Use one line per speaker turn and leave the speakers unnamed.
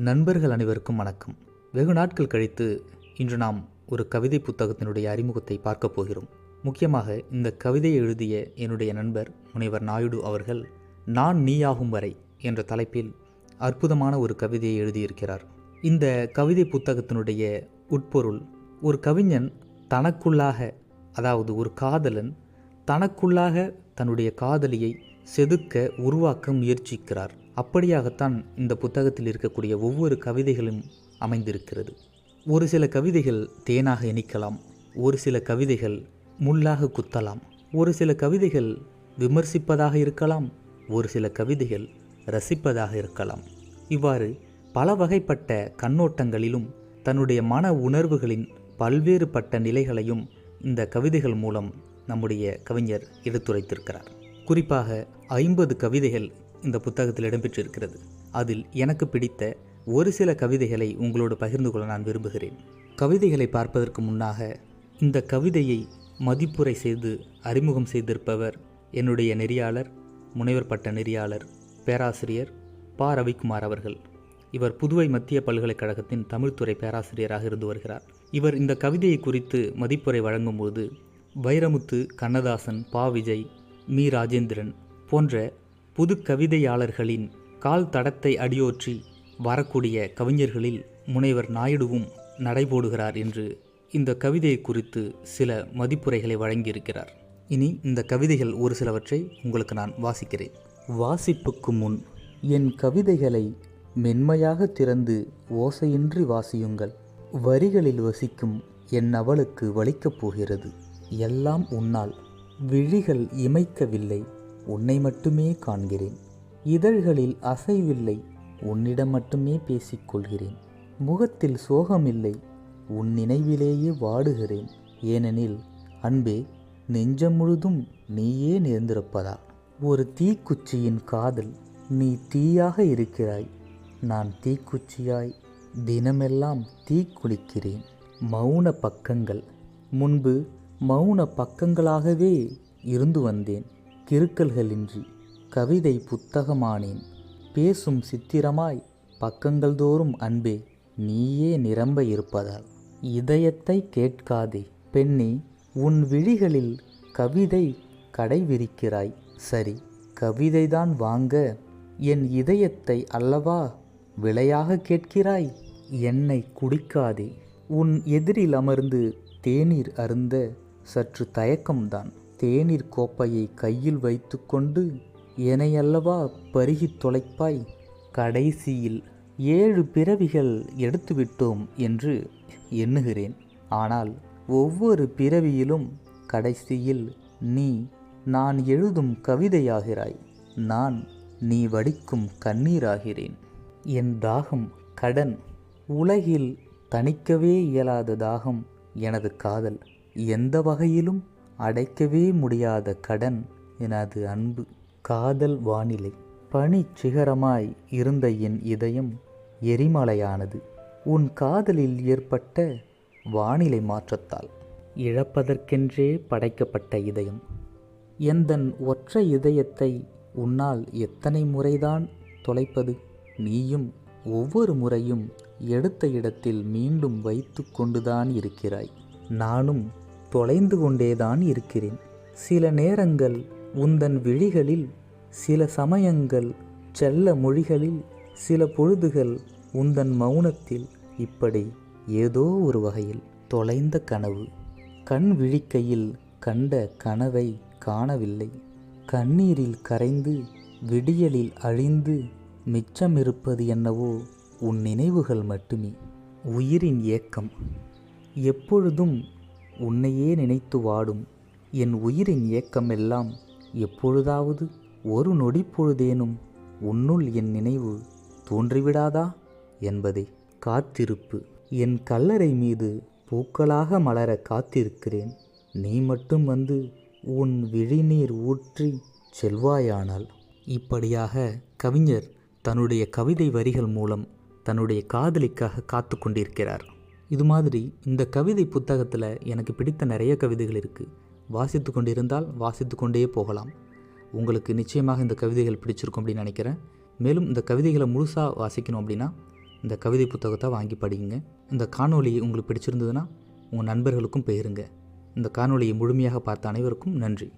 நண்பர்கள் அனைவருக்கும் வணக்கம். வெகு நாட்கள் கழித்து இன்று நாம் ஒரு கவிதை புத்தகத்தினுடைய அறிமுகத்தை பார்க்கப் போகிறோம். முக்கியமாக இந்த கவிதையை எழுதிய என்னுடைய நண்பர் முனைவர் நாயுடு அவர்கள் நான் நீயாகும் வரை என்ற தலைப்பில் அற்புதமான ஒரு கவிதையை எழுதியிருக்கிறார். இந்த கவிதை புத்தகத்தினுடைய உட்பொருள் ஒரு கவிஞன் தனக்குள்ளாக அதாவது ஒரு காதலன் தனக்குள்ளாக தன்னுடைய காதலியை செதுக்க உருவாக்க முயற்சிக்கிறார். அப்படியாகத்தான் இந்த புத்தகத்தில் இருக்கக்கூடிய ஒவ்வொரு கவிதைகளும் அமைந்திருக்கிறது. ஒரு சில கவிதைகள் தேனாக இணைக்கலாம் ஒரு சில கவிதைகள் முள்ளாக குத்தலாம் ஒரு சில கவிதைகள் விமர்சிப்பதாக இருக்கலாம் ஒரு சில கவிதைகள் ரசிப்பதாக இருக்கலாம். இவ்வாறு பல வகைப்பட்ட கண்ணோட்டங்களிலும் தன்னுடைய மன உணர்வுகளின் பல்வேறுபட்ட நிலைகளையும் இந்த கவிதைகள் மூலம் நம்முடைய கவிஞர் எடுத்துரைத்திருக்கிறார். குறிப்பாக ஐம்பது கவிதைகள் இந்த புத்தகத்தில் இடம்பெற்றிருக்கிறது. அதில் எனக்கு பிடித்த ஒரு சில கவிதைகளை உங்களோடு பகிர்ந்து கொள்ள நான் விரும்புகிறேன். கவிதைகளை பார்ப்பதற்கு முன்னாக இந்த கவிதையை மதிப்புரை செய்து அறிமுகம் செய்திருப்பவர் என்னுடைய நெறியாளர் முனைவர் பட்ட நெறியாளர் பேராசிரியர் ப. ரவிக்குமார் அவர்கள். இவர் புதுவை மத்திய பல்கலைக்கழகத்தின் தமிழ்துறை பேராசிரியராக இருந்து வருகிறார். இவர் இந்த கவிதையை குறித்து மதிப்புரை வழங்கும்போது வைரமுத்து கண்ணதாசன் பா. விஜய் மீ. ராஜேந்திரன் போன்ற புது கவிதையாளர்களின் கால் தடத்தை அடியோற்றி வரக்கூடிய கவிஞர்களில் முனைவர் நாயுடுவும் நடைபோடுகிறார் என்று இந்த கவிதையை குறித்து சில மதிப்புரைகளை வழங்கியிருக்கிறார். இனி இந்த கவிதைகள் ஒரு சிலவற்றை உங்களுக்கு நான் வாசிக்கிறேன். வாசிப்புக்கு முன் என் கவிதைகளை மென்மையாக திறந்து ஓசையின்றி வாசியுங்கள். வரிகளில் வசிக்கும் என் அவளுக்கு வலிக்கப் போகிறது. எல்லாம் உன்னால் விழிகள் இமைக்கவில்லை. உன்னை மட்டுமே காண்கிறேன். இதழ்களில் அசைவில்லை உன்னிடம் மட்டுமே பேசிக்கொள்கிறேன். முகத்தில் சோகமில்லை உன் நினைவிலேயே வாடுகிறேன். ஏனெனில் அன்பே நெஞ்சம் முழுதும் நீயே நேர்ந்திருப்பதா? ஒரு தீக்குச்சியின் காதல் நீ தீயாக இருக்கிறாய். நான் தீக்குச்சியாய் தினமெல்லாம் தீக்குளிக்கிறேன் மௌன பக்கங்கள் முன்பு மௌன பக்கங்களாகவே இருந்து வந்தேன். கிருக்கல்களின்றி கவிதை புத்தகமானேன். பேசும் சித்திரமாய் பக்கங்கள் தோறும் அன்பே நீயே நிரம்ப இருப்பதால். இதயத்தை கேட்காதே பெண்ணே உன் விழிகளில் கவிதை கடைவிரிக்கிறாய். சரி கவிதைதான் வாங்க என் இதயத்தை அல்லவா விலையாக கேட்கிறாய்? என்னை குடிக்காதே உன் எதிரில் அமர்ந்து தேநீர் அருந்த சற்று தயக்கம்தான். தேநீர் கோப்பையை கையில் வைத்துக்கொண்டு என்னையல்லவா பருகித் தொலைப்பாய் கடைசியில் ஏழு பிறவிகள் எடுத்துவிட்டோம் என்று எண்ணுகிறேன். ஆனால் ஒவ்வொரு பிறவியிலும் கடைசியில் நீ நான் எழுதும் கவிதையாகிறாய் நான் நீ வடிக்கும் கண்ணீராகிறேன். என் தாகம் கடன் உலகில் தணிக்கவே இயலாத தாகம் எனது காதல் எந்த வகையிலும் அடைக்கவே முடியாத கடன் எனது அன்பு காதல் வானிலை. பனி சிகரமாய் இருந்த என் இதயம் எரிமலையானது. உன் காதலில் ஏற்பட்ட வானிலை மாற்றத்தால் இழப்பதற்கென்றே படைக்கப்பட்ட இதயம். எந்தன் ஒற்றை இதயத்தை உன்னால் எத்தனை முறைதான் தொலைப்பது? நீயும் ஒவ்வொரு முறையும் எடுத்த இடத்தில் மீண்டும் வைத்து கொண்டுதான் இருக்கிறாய். நானும் தொலைந்து கொண்டேதான் இருக்கிறேன். சில நேரங்கள் உந்தன் விழிகளில் சில சமயங்கள் செல்ல மொழிகளில் சில பொழுதுகள் உந்தன் மௌனத்தில். இப்படி ஏதோ ஒரு வகையில் தொலைந்த கனவு. கண் விழிக்கையில் கண்ட கனவை காணவில்லை. கண்ணீரில் கரைந்து விடியலில் அழிந்து மிச்சமிருப்பது என்னவோ உன் நினைவுகள் மட்டுமே. உயிரின் ஏக்கம். எப்பொழுதும் உன்னையே நினைத்து வாடும். என் உயிரின் ஏக்கமெல்லாம் எப்பொழுதாவது ஒரு நொடி பொழுதேனும் உன்னுள் என் நினைவு தோன்றிவிடாதா என்பதே காத்திருப்பு. என் கல்லறை மீது பூக்களாக மலர காத்திருக்கிறேன். நீ மட்டும் வந்து உன் விழிநீர் ஊற்றி செல்வாயானால். இப்படியாக கவிஞர் தன்னுடைய கவிதை வரிகள் மூலம் தன்னுடைய காதலிக்காக காத்து கொண்டிருக்கிறார். இது மாதிரி இந்த கவிதை புத்தகத்தில் எனக்கு பிடித்த நிறைய கவிதைகள் இருக்குது வாசித்து கொண்டிருந்தால் வாசித்து கொண்டே போகலாம். உங்களுக்கு நிச்சயமாக இந்த கவிதைகள் பிடிச்சிருக்கும் அப்படின்னு நினைக்கிறேன். மேலும் இந்த கவிதைகளை முழுசாக வாசிக்கணும் அப்படின்னா இந்த கவிதை புத்தகத்தை வாங்கி படிங்க. இந்த காணொளி உங்களுக்கு பிடிச்சிருந்ததுன்னா உங்கள் நண்பர்களுக்கும் பெயருங்க இந்த காணொலியை முழுமையாக பார்த்த அனைவருக்கும் நன்றி.